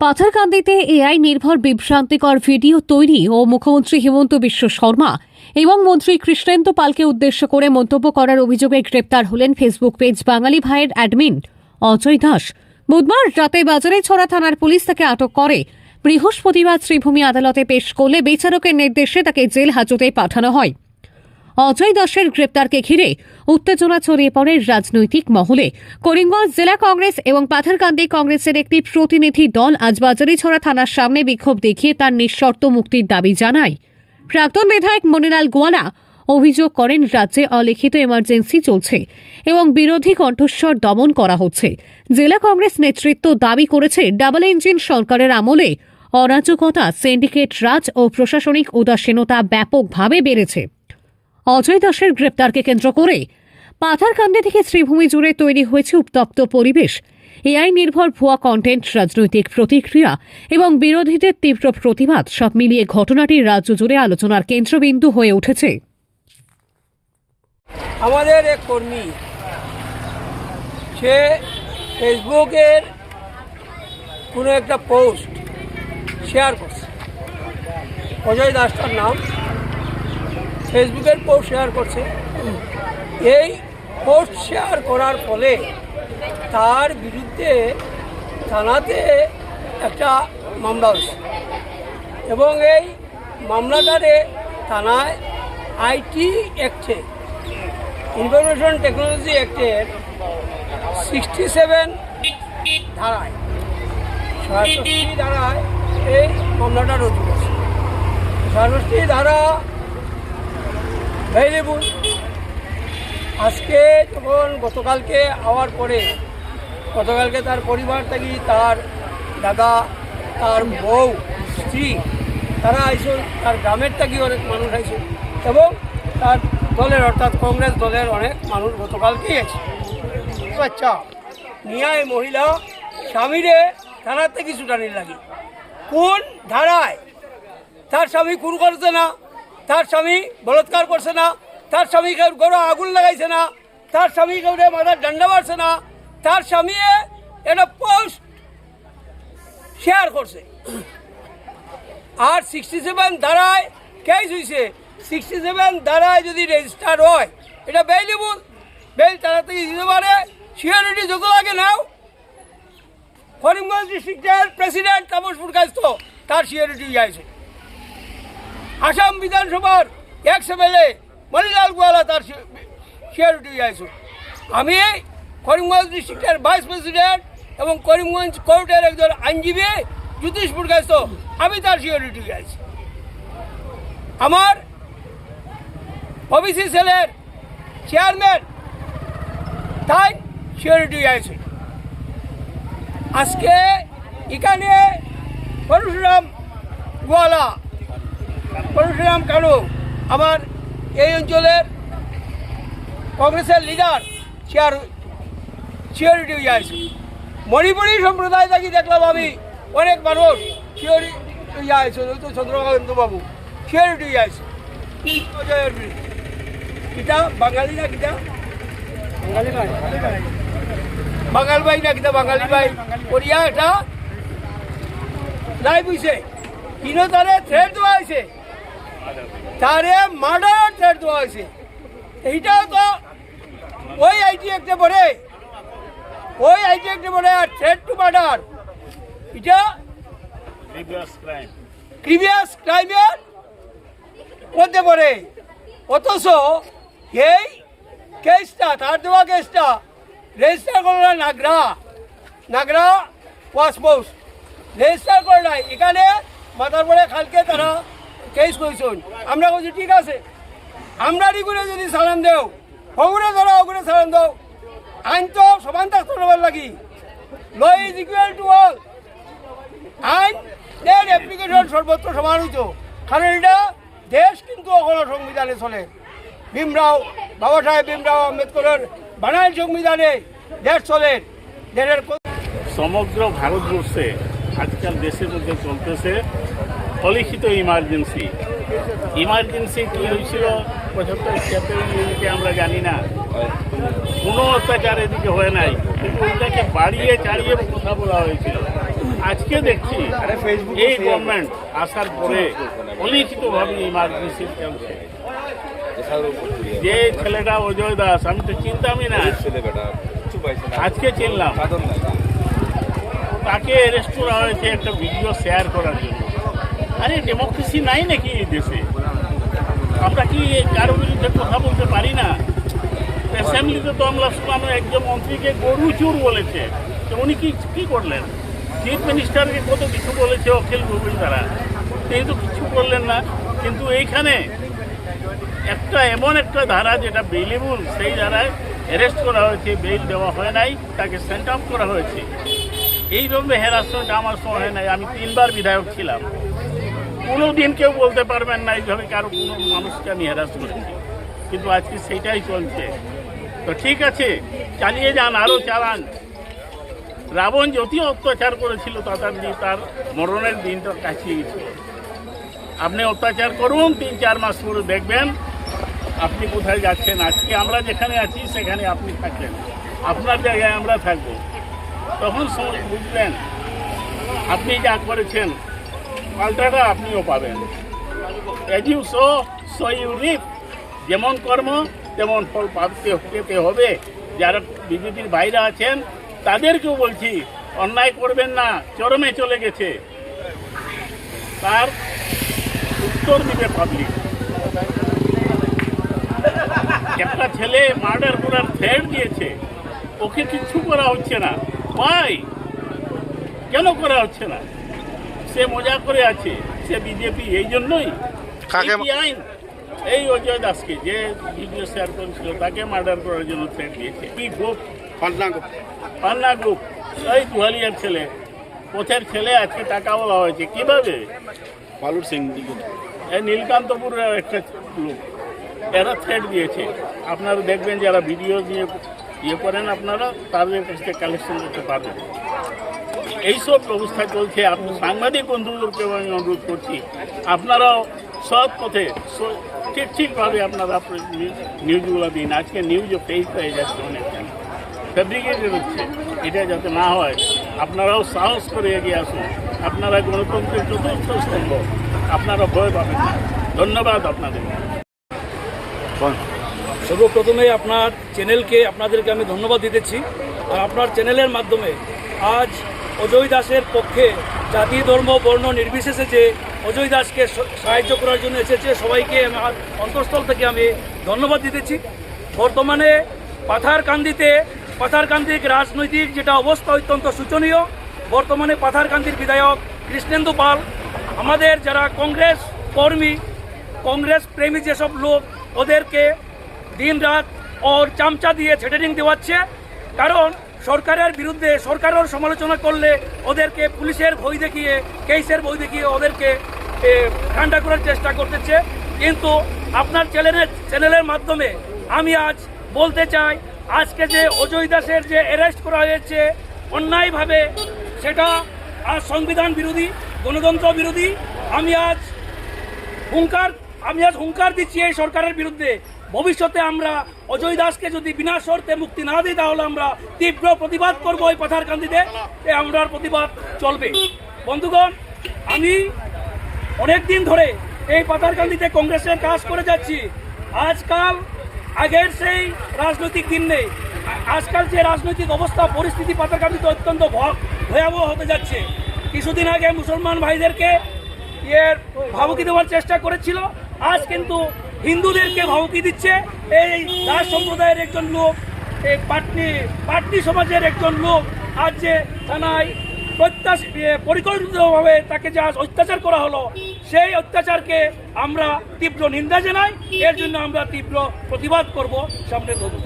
পাথারকান্দিতে AI নির্ভর বিভ্রান্তিকর video তৈরি ও মুখ্যমন্ত্রী হিমন্ত বিশ্ব শর্মা এবং মন্ত্রী কৃষ্ণেন্দু পালকে উদ্দেশ্য করে মন্তব্য করার অভিযোগে গ্রেপ্তার হলেন ফেসবুক পেজ বাঙালি ভাইয়ের অ্যাডমিন অজয় দাস। বুধবার রাতে বাজারে ছড়া থানার পুলিশ তাকে আটক করে। বৃহস্পতিবার শ্রীভূমি আদালতে পেশ করলে বিচারকের নির্দেশে তাকে জেল হাজতে পাঠানো হয়। অজয় দাসের গ্রেপ্তারকে ঘিরে উত্তেজনা ছড়িয়ে পড়ে রাজনৈতিক মহলে। করিমগঞ্জ জেলা কংগ্রেস এবং পাথারকান্দি কংগ্রেসের একটি প্রতিনিধি দল আজ বাজারিছড়া থানার সামনে বিক্ষোভ দেখিয়ে তার নিঃশর্ত মুক্তির দাবি জানায়। প্রাক্তন বিধায়ক মনিলাল গোয়ালা অভিযোগ করেন, রাজ্যে অলিখিত এমার্জেন্সি চলছে এবং বিরোধী কণ্ঠস্বর দমন করা হচ্ছে। জেলা কংগ্রেস নেতৃত্ব দাবি করেছে, ডাবল ইঞ্জিন সরকারের আমলে অরাজকতা, সিন্ডিকেট রাজ ও প্রশাসনিক উদাসীনতা ব্যাপকভাবে বেড়েছে। অজয় দাসের গ্রেপ্তারকে কেন্দ্র করে পাথারকান্দি থেকে শ্রীভূমি জুড়ে তৈরি হয়েছে উত্তপ্ত পরিবেশ। এআই নির্ভর ভুয়া কন্টেন্ট রাজনৈতিক প্রতিক্রিয়া এবং বিরোধীদের তীব্র প্রতিবাদ, সব মিলিয়ে ঘটনাটি রাজ্য জুড়ে আলোচনার কেন্দ্রবিন্দু হয়ে উঠেছে। আমাদের এক কর্মী, সে ফেসবুকের কোনো একটা পোস্ট শেয়ার করছে। অজয় দাসটার নাম। ফেসবুকের পোস্ট শেয়ার করছে। এই পোস্ট শেয়ার করার ফলে তার বিরুদ্ধে থানাতে একটা মামলা হয়েছে। এবং এই মামলাটারে থানায় আইটি অ্যাক্টে, ইনফরমেশন টেকনোলজি অ্যাক্টের সিক্সটি সেভেন ধারায়, সাতষট্টি ধারায় এই মামলাটা রুজু করছে সাতষট্টি ধারা ভ্যারিয়েবল আজকে যখন গতকালকে হওয়ার পরে, গতকালকে তার পরিবার থেকে তার দাদা, তার বউ, স্ত্রী, তারা আইসল তার গ্রামের থেকে অনেক মানুষ আইসে এবং তার দলের অর্থাৎ কংগ্রেস দলের অনেক মানুষ গতকালকেই আছে আচ্ছা নিয়ায় মহিলা স্বামীরে থানার থেকে ছুটানির লাগে কোন ধারায় তার স্বামী খুন করছে না? তার স্বামী বলৎকার করছে না, তার স্বামী কেউ গরু আগুন লাগাইছে না, তার স্বামী কেউ মাথার ডান্ডা মারছে না, তার স্বামী একটা পোস্ট শেয়ার করছে। আর সিক্সটি সেভেন ধারায় কেস হয়েছে সিক্সটি সেভেন ধারায় যদি রেজিস্টার হয়, এটা বেইলেবল বেল তাড়াতাড়ি দিতে পারে সিকিউরিটি যত লাগে নাও। করিমগঞ্জ ডিস্ট্রিক্টের প্রেসিডেন্ট তাপস পুরকাস্ত তার সিকিউরিটি আছে আসাম বিধানসভার এক্স এমএলএ মণিলাল গোয়ালা তার সিকিউরিটি আছে আমি করিমগঞ্জ ডিস্ট্রিক্টের ভাইস প্রেসিডেন্ট এবং করিমগঞ্জ কোর্টের একজন আইনজীবী জ্যোতিষ পুরকাস্ত আমি তার সিকিউরিটি আছি আমার ওবিসি সেলের চেয়ারম্যান তাই সিকিউরিটি আছে আজকে এখানে পরশুরাম গোয়ালা পরশুরাম কানু আমার এই অঞ্চলের কংগ্রেসের লিডার চেয়ার সিকিউরিটি আছে মণিপুরী সম্প্রদায় থাকি দেখলাম আমি অনেক মানুষ সিকিউরিটি ইয়া আছে ওই তো চন্দ্রকান্ত বাবু সিকিউরিটি আছে কিতা? বাঙালি না কিতা? বাঙালি ভাই। বাঙাল ভাই না কিতা? বাঙালি ভাই। করিয়া এটা লাইভ হইছে কিনো তারে থ্রেড দেওয়া হয়েছে তারে মার্ডার থ্রেড দেওয়া হয়েছে। এইটাও তো ওই আইটি একটা পড়ে ওই আইটি একটা পড়ে আর থ্রেড টু মার্ডার এটা. প্রিভিয়াস ক্রাইমের মধ্যে পড়ে। অথচ এই কেসটা তার দেওয়া কেসটা রেজিস্টার করল না নাগরা। নাগরা ওয়াশ পোস্ট রেজিস্টার করে নাই এখানে মাথার পরে খালকে তারা কেস করেছেন। আমরা বলছি, ঠিক আছে। আমরা করে যদি সালাম দেও হগুরে ধরো হগুরে সালাম দাও। আইন তো সমান থাকতে লাগি। Law is equal to all. আইন এর অ্যাপ্লিকেশন সর্বত্র সমান হইতো কারণ এটা দেশ কিন্তু এখনও সংবিধানে চলে। ভীমরাও, বাবা সাহেব ভীমরাও আম্বেদকরের বানাইল সংবিধানে দেশ চলে। দেশের সমগ্র ভারতবর্ষে আজকাল দেশের মধ্যে চলতেছে। অলিখিত ইমার্জেন্সি ইমার্জেন্সি কি হয়েছিল? পঁচাত্তর ছিয়াত্তর আমরা জানি না। কোনো অত্যাচার এদিকে হয় নাই। কিন্তু ওইটাকে বাড়িয়ে চাড়িয়ে কথা বলা হয়েছিল। আজকে দেখছি এই গভর্নমেন্ট আসার পরে অলিখিতভাবে ইমার্জেন্সি যে ছেলেটা অজয় দাস, আমি তো চিনতামই না। আজকে চিনলাম। তাকে অ্যারেস্ট করা হয়েছে একটা ভিডিও শেয়ার করার জন্য। আরে ডেমোক্রেসি নাই নাকি এই দেশে? আমরা কি কারও বিরুদ্ধে কথা বলতে পারি না? অ্যাসেম্বলিতে তো আমরা শুনলাম একজন মন্ত্রীকে গরু চুর বলেছে। তো উনি কি, কী করলেন? চিফ মিনিস্টারকে কত কিছু বলেছে, অখিল গগৈ তিনি তো কিছু করলেন না। কিন্তু এইখানে একটা এমন একটা ধারা যেটা বেইলেবল সেই ধারায় অ্যারেস্ট করা হয়েছে বেইল দেওয়া হয় নাই, তাকে সেন্ট আপ করা হয়েছে। এইভাবে হ্যারাসমেন্ট আমার সময় হয় নাই। আমি তিনবার বিধায়ক ছিলাম। কোনো দিন কেউ বলতে পারবেন না এইভাবে কারও কোনো মানুষকে আমি হ্যারাস করেছি। কিন্তু আজকে সেইটাই চলছে। তো ঠিক আছে, চালিয়ে যান আরও চালান। রাবণ যত অত্যাচার করেছিল তাতার তার মরণের দিনটা কাছে গেছিল আপনি অত্যাচার করুন, তিন চার মাস পরে দেখবেন আপনি কোথায় যাচ্ছেন। আজকে আমরা যেখানে আছি, সেখানে আপনি থাকবেন। আপনার জায়গায় আমরা থাকব। তখন বুঝবেন আপনি যা করেছেন পাল্টাটা আপনিও পাবেন। এজ ইউ যেমন কর্ম, তেমন ফল পাতে পেতে হবে। যারা বিজেপির বাইরে আছেন, তাদেরকেও বলছি, অন্যায় করবেন না, চরমে চলে গেছে। তার উত্তর দিবে পাবলিক একটা ছেলে মার্ডার করার থ্রেড দিয়েছে। ওকে কিচ্ছু করা হচ্ছে না। ভাই কেন করা হচ্ছে না? সে মজা করে আছে সে বিজেপি এই জন্যই। আইন? এই অজয় দাসকে যে ভিডিও শেয়ার করেছিল তাকে মার্ডার করার জন্য থ্রেট দিয়েছে। কি group Panna group Panna group এই দুহালিয়ার ছেলে পথের ছেলে আজকে টাকা বলা হয়েছে। কীভাবে? বালুর সিং এই নীলকান্তপুরের একটা লোক এরা থ্রেট দিয়েছে। আপনারা দেখবেন যারা ভিডিও দিয়ে ইয়ে করেন আপনারা তাদের কাছ থেকে কালেকশন করতে পারবেন। এইসব ব্যবস্থা চলছে। আপনি সাংবাদিক বন্ধুদেরকে আমি অনুরোধ করছি, আপনারাও সৎ পথে ঠিক ঠিকভাবে আপনারা নিউজগুলো দিন। আজকে নিউজও ফেস হয়ে যাচ্ছে অনেকটা ফ্যাব্রিকেটেড হচ্ছে। এটা যাতে না হয়, আপনারাও সাহস করে এগিয়ে আসুন। আপনারা গণতন্ত্রের চতুর্থ স্তম্ভ, আপনারা ভয় পাবেন না। ধন্যবাদ আপনাদের। সর্বপ্রথমে আপনার চ্যানেলকে আপনাদেরকে আমি ধন্যবাদ দিতেছি। আর আপনার চ্যানেলের মাধ্যমে আজ অজয় দাসের পক্ষে জাতি, ধর্ম, বর্ণ নির্বিশেষে যে অজয় দাসকে সাহায্য করার জন্য এসেছে, সবাইকে আমার অন্তঃস্থল থেকে আমি ধন্যবাদ দিতেছি। বর্তমানে পাথারকান্দিতে, পাথারকান্দির রাজনৈতিক যেটা অবস্থা অত্যন্ত শোচনীয়, বর্তমানে পাথারকান্দির বিধায়ক কৃষ্ণেন্দু পাল, আমাদের যারা কংগ্রেস কর্মী, কংগ্রেস প্রেমী যেসব লোক, ওদেরকে দিন রাত ওর চামচা দিয়ে ছেটেরিং দেওয়াচ্ছে। কারণ সরকারের বিরুদ্ধে সরকারের সমালোচনা করলে ওদেরকে পুলিশের বই দেখিয়ে, কেসের ভয় দেখিয়ে ওদেরকে ঠান্ডা করার চেষ্টা করতেছে। কিন্তু আপনার চ্যানেলের চ্যানেলের মাধ্যমে আমি আজ বলতে চাই, আজকে যে অজয় দাসের যে অ্যারেস্ট করা হয়েছে, অন্যায়ভাবে সেটা আজ সংবিধান বিরোধী, গণতন্ত্র বিরোধী, আমি আজ হুঙ্কার, আমি আজ হুঙ্কার দিচ্ছি এই সরকারের বিরুদ্ধে। ভবিষ্যতে আমরা অজয় দাসকে যদি বিনা শর্তে মুক্তি না দিই, তাহলে আমরা তীব্র প্রতিবাদ করব ওই পাথারকান্দিতে। আমরার প্রতিবাদ চলবে। বন্ধুগণ, আমি অনেক দিন ধরে এই পাথারকান্দিতে কংগ্রেসের কাজ করে যাচ্ছি। আজকাল আগের সেই রাজনৈতিক দিন নেই। আজকাল যে রাজনৈতিক অবস্থা, পরিস্থিতি পাথারকান্দিতে অত্যন্ত ভয়াবহ হতে যাচ্ছে। কিছুদিন আগে মুসলমান ভাইদেরকে এর ভাবুকি দেওয়ার চেষ্টা করেছিল। আজ কিন্তু হিন্দুদেরকে ভাবুকি দিচ্ছে। এই দাস সম্প্রদায়ের একজন লোক, এই পাটনি পাটনি সমাজের একজন লোক আজ যে থানায় পরিকল্পিতভাবে তাকে যে আজ অত্যাচার করা হলো, সেই অত্যাচারকে আমরা তীব্র নিন্দা জানাই। এর জন্য আমরা তীব্র প্রতিবাদ করব সামনে ধরুন।